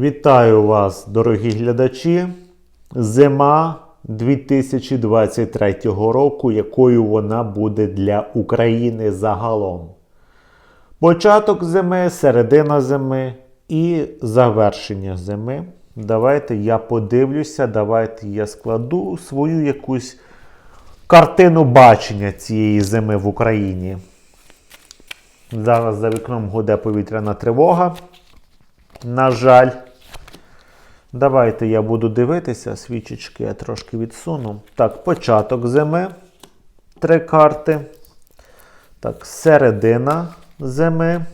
Вітаю вас, дорогі глядачі. Зима 2023 року, якою вона буде для України загалом. Початок зими, середина зими і завершення зими. Давайте я подивлюся, давайте я складу свою якусь картину бачення цієї зими в Україні. Зараз за вікном гуде повітряна тривога. На жаль. Давайте я буду дивитися. Свічечки я трошки відсуну. Так, початок зими. Три карти. Так, середина зими.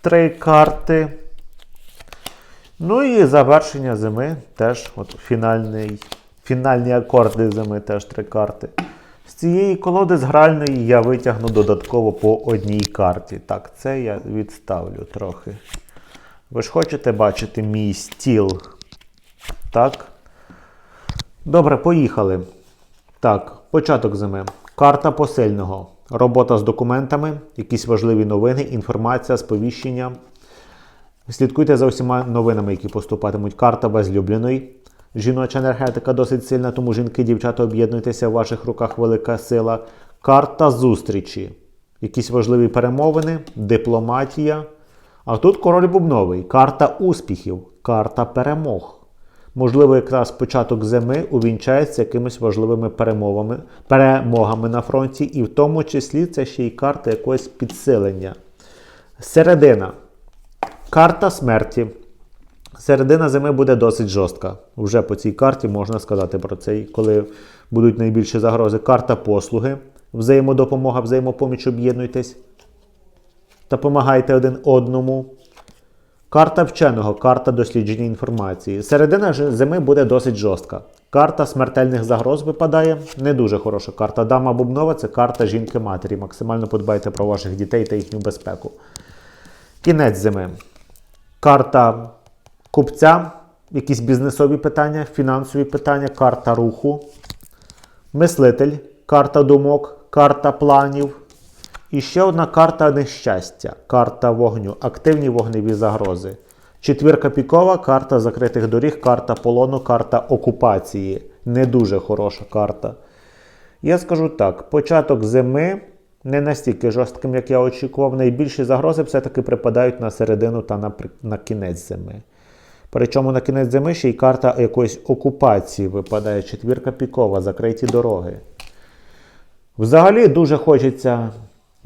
Три карти. Ну і завершення зими теж от фінальний, фінальні акорди зими теж три карти. З цієї колоди з гральної я витягну додатково по одній карті. Так, це я відставлю трохи. Ви ж хочете бачити мій стіл? Так. Добре, поїхали. Так, початок зими. Карта посильного. Робота з документами, якісь важливі новини, інформація, сповіщення. Слідкуйте за усіма новинами, які поступатимуть. Карта возлюбленої. Жіноча енергетика досить сильна, тому жінки, дівчата, об'єднуйтеся, в ваших руках велика сила. Карта зустрічі. Якісь важливі перемовини, дипломатія. А тут король бубновий, карта успіхів, карта перемог. Можливо, якраз початок зими увінчається якимись важливими перемовами, перемогами на фронті, і в тому числі це ще й карта якогось підсилення. Середина. Карта смерті. Середина зими буде досить жорстка. Вже по цій карті можна сказати про це, коли будуть найбільші загрози. Карта послуги, взаємодопомога, взаємопоміч, об'єднуйтесь та помагайте один одному. Карта вченого, карта дослідження інформації. Середина зими буде досить жорстка. Карта смертельних загроз випадає. Не дуже хороша карта. Дама Бубнова це карта жінки-матері. Максимально подбайте про ваших дітей та їхню безпеку. Кінець зими. Карта купця, якісь бізнесові питання, фінансові питання, карта руху. Мислитель, карта думок, карта планів. І ще одна карта нещастя, карта вогню, активні вогневі загрози. Четвірка пікова, карта закритих доріг, карта полону, карта окупації. Не дуже хороша карта. Я скажу так: початок зими не настільки жорстким, як я очікував. Найбільші загрози все-таки припадають на середину та на, на кінець зими. Причому на кінець зими ще й карта якоїсь окупації випадає. Четвірка пікова, закриті дороги. Взагалі дуже хочеться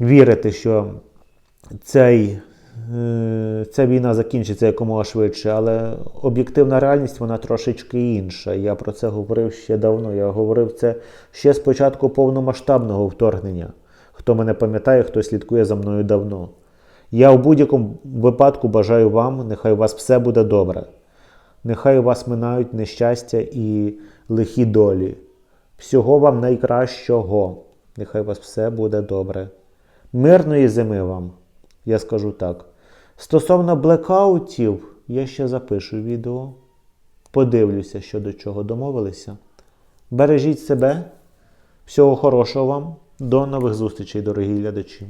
вірити, що цей, е, ця війна закінчиться якомога швидше, але об'єктивна реальність вона трошечки інша. Я про це говорив ще давно. Я говорив це ще з початку повномасштабного вторгнення. Хто мене пам'ятає, хто слідкує за мною давно. Я в будь-якому випадку бажаю вам, нехай у вас все буде добре. Нехай у вас минають нещастя і лихі долі. Всього вам найкращого. Нехай у вас все буде добре. Мирної зими вам, я скажу так. Стосовно блекаутів, я ще запишу відео. Подивлюся, що до чого домовилися. Бережіть себе. Всього хорошого вам. До нових зустрічей, дорогі глядачі.